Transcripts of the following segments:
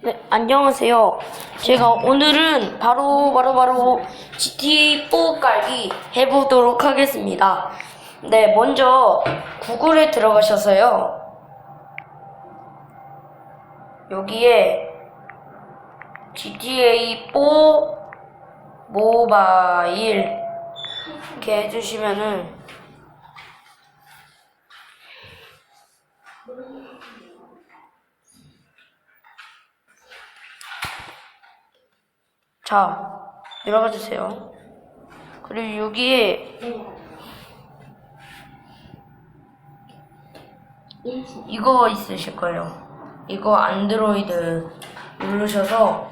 네, 안녕하세요. 제가 오늘은 바로 바로 바로 GTA 4 깔기 해보도록 하겠습니다. 네, 먼저 구글에 들어가셔서요. 여기에 GTA 4 모바일 이렇게 해주시면은 자, 들어가 주세요. 그리고 여기에 이거 있으실 거예요. 이거 안드로이드 누르셔서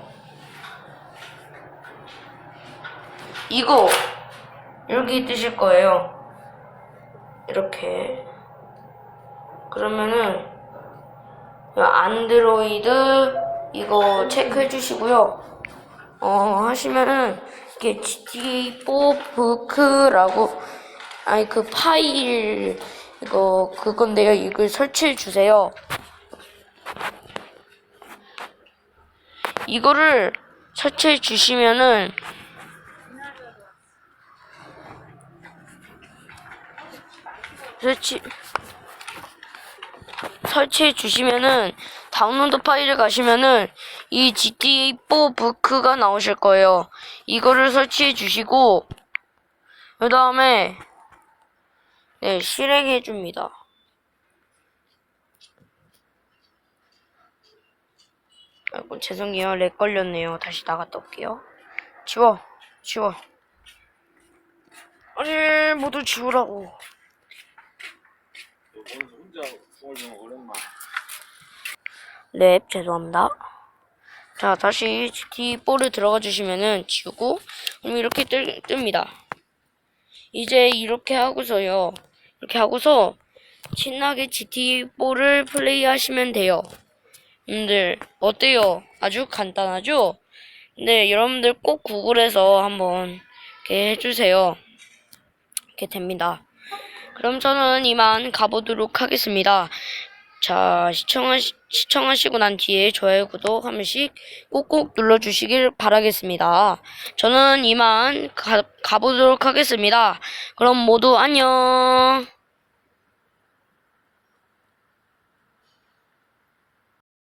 이거 이렇게 뜨실 거예요. 이렇게 그러면은 안드로이드 이거 체크해 주시고요. 어, 하시면은, 이게 GTA4 부크라고, 아니, 그 파일, 이거, 그건데요. 이걸 설치해 주세요. 이거를 설치해 주시면은, 설치, 설치해 주시면은 다운로드 파일을 가시면은 이 GTA4 부크가 나오실 거예요. 이거를 설치해 주시고 그 다음에 네 실행해 줍니다. 아이고 죄송해요 렉 걸렸네요. 다시 나갔다 올게요. 지워 지워 아니 모두 지우라고. 혼자 중얼중얼 오랜만. 랩 죄송합니다. 자 다시 GT4를 들어가 주시면은 지우고 그럼 이렇게 뜰, 뜹니다. 이제 이렇게 하고서요. 이렇게 하고서 신나게 GT4를 플레이하시면 돼요. 여러분들 어때요? 아주 간단하죠? 네 여러분들 꼭 구글에서 한번 이렇게 해주세요. 이렇게 됩니다. 그럼 저는 이만 가보도록 하겠습니다. 자, 시청하시, 시청하시고 난 뒤에 좋아요, 구독 한 번씩 꼭꼭 눌러주시길 바라겠습니다. 저는 이만 가, 가보도록 하겠습니다. 그럼 모두 안녕.